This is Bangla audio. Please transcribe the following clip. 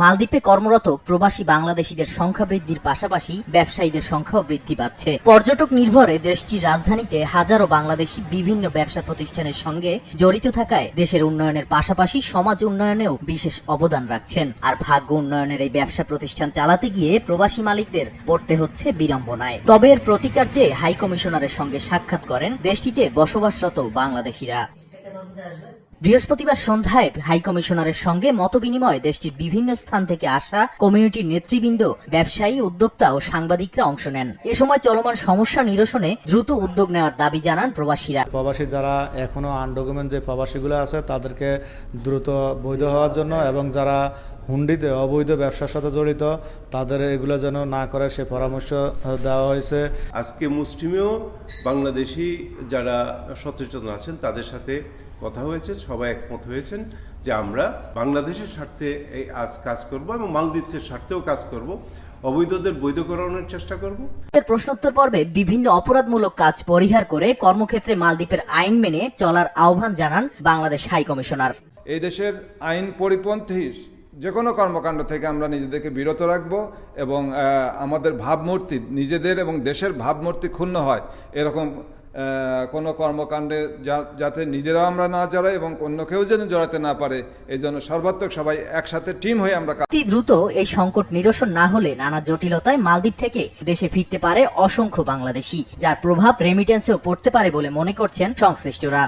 মালদ্বীপে কর্মরত প্রবাসী বাংলাদেশিদের সংখ্যা বৃদ্ধির পাশাপাশি ব্যবসায়ীদের সংখ্যাও বৃদ্ধি পাচ্ছে। পর্যটক নির্ভরে দেশটির রাজধানীতে হাজারো বাংলাদেশি বিভিন্ন ব্যবসা প্রতিষ্ঠানের সঙ্গে জড়িত থাকায় দেশের উন্নয়নের পাশাপাশি সমাজ উন্নয়নেও বিশেষ অবদান রাখছেন। আর ভাগ্য উন্নয়নের এই ব্যবসা প্রতিষ্ঠান চালাতে গিয়ে প্রবাসী মালিকদের পড়তে হচ্ছে বিড়ম্বনায়। তবে এর প্রতিকার চেয়ে হাই কমিশনারের সঙ্গে সাক্ষাৎ করেন দেশটিতে বসবাসরত বাংলাদেশিরা। বৃহস্পতিবার সন্ধ্যায় হাই কমিশনারের সঙ্গে মতবিনিময় দেশটির বিভিন্ন স্থান থেকে আসা কমিউনিটির নেতৃবৃন্দ ব্যবসায়ী উদ্যোক্তা ও সাংবাদিকরা অংশ নেন। এ সময় চলমান সমস্যা নিরসনে দ্রুত উদ্যোগ নেওয়ার দাবি জানান প্রবাসীরা। প্রবাসী যারা এখনও আনডকুমেন্ট যে প্রবাসীগুলো আছে তাদেরকে দ্রুত বৈধ হওয়ার জন্য এবং যারা হুন্ডিতে অবৈধ ব্যবসার সাথে জড়িত তাদের এগুলো যেন না করে সে পরামর্শ দেওয়া হয়েছে। আজকে মুসলিমেও বাংলাদেশি যারা সচেতন আছেন তাদের সাথে কথা হয়েছে সবাই একমত হয়েছেন যে আমরা বাংলাদেশের স্বার্থে এই আজ কাজ করব এবং মালদ্বীপসের স্বার্থেও কাজ করব। অবৈধদের বৈধ করানোর চেষ্টা করব। এর প্রশ্নোত্তর পর্বে বিভিন্ন অপরাধমূলক কাজ পরিহার করে কর্মক্ষেত্রে মালদ্বীপের আইন মেনে চলার আহ্বান জানান বাংলাদেশ হাই কমিশনার। এই দেশের আইন পরিপন্থী যে কোনো কর্মকাণ্ড থেকে আমরা নিজেদেরকে বিরত রাখব এবং আমাদের ভাবমূর্তি নিজেদের এবং দেশের ভাবমূর্তি ক্ষুণ্ণ হয় এরকম কোনো কর্মকাণ্ডে যাতে নিজেরাও আমরা না জড়াই এবং অন্য কেউ যেন জড়াতে না পারে, এই জন্য সর্বাত্মক সবাই একসাথে টিম হয়ে আমরা অতি দ্রুত এই সংকট নিরসন না হলে নানা জটিলতায় মালদ্বীপ থেকে দেশে ফিরতে পারে অসংখ্য বাংলাদেশি, যার প্রভাব রেমিটেন্সেও পড়তে পারে বলে মনে করছেন সংশ্লিষ্টরা।